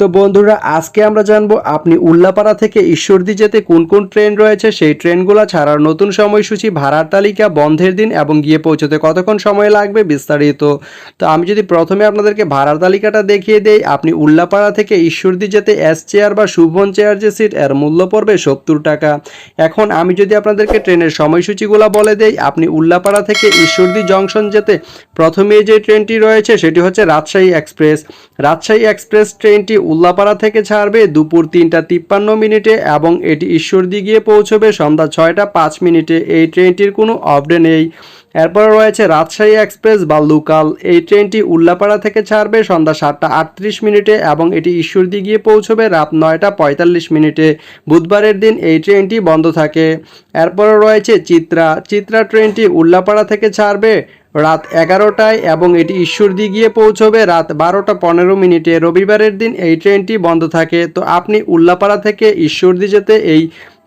তো বন্ধুরা, আজকে আমরা জানব আপনি উল্লাপাড়া থেকে ঈশ্বরদী যেতে কোন কোন ট্রেন রয়েছে? সেই ট্রেনগুলো ছাড়ার নতুন সময়সূচি, ভাড়ার তালিকা, বন্ধের দিন এবং গিয়ে পৌঁছতে কতক্ষণ সময় লাগবে বিস্তারিত। তো আমি যদি প্রথমে আপনাদেরকে ভাড়ার তালিকাটা দেখিয়ে দেই, আপনি উল্লাপাড়া থেকে ঈশ্বরদী যেতে এস চেয়ার বা শুভন চেয়ার যে সিট এর মূল্য পড়বে সত্তর টাকা। এখন আমি যদি আপনাদেরকে ট্রেনের সময়সূচিগুলো বলে দেই, আপনি উল্লাপাড়া থেকে ঈশ্বরদী জংশন যেতে প্রথমে যে ট্রেনটি রয়েছে, সেটি হচ্ছে রাজশাহী এক্সপ্রেস। রাজশাহী এক্সপ্রেস ট্রেনটি উল্লাপাড়া থেকে ছাড়বে দুপুর তিনটা তিপ্পান্ন মিনিটে এবং এটি ঈশ্বরদী গিয়ে পৌঁছবে সন্ধ্যা ছয়টা পাঁচ মিনিটে। এই ট্রেনটির কোনো অপডে নেই। এরপর রয়েছে রাজশাহী এক্সপ্রেস বা লোকাল। এই ট্রেনটি উল্লাপাড়া থেকে ছাড়বে সন্ধ্যা সাতটা আটত্রিশ মিনিটে এবং এটি ঈশ্বরদী গিয়ে পৌঁছবে রাত নয়টা পঁয়তাল্লিশ মিনিটে। বুধবারের দিন এই ট্রেনটি বন্ধ থাকে। এরপরে রয়েছে চিত্রা। চিত্রা ট্রেনটি উল্লাপাড়া থেকে ছাড়বে রাত এগারোটায় এবং এটি ঈশ্বরদী গিয়ে পৌঁছবে রাত বারোটা পনেরো মিনিটে। রবিবারের দিন এই ট্রেনটি বন্ধ থাকে। তো আপনি উল্লাপাড়া থেকে ঈশ্বরদী যেতে এই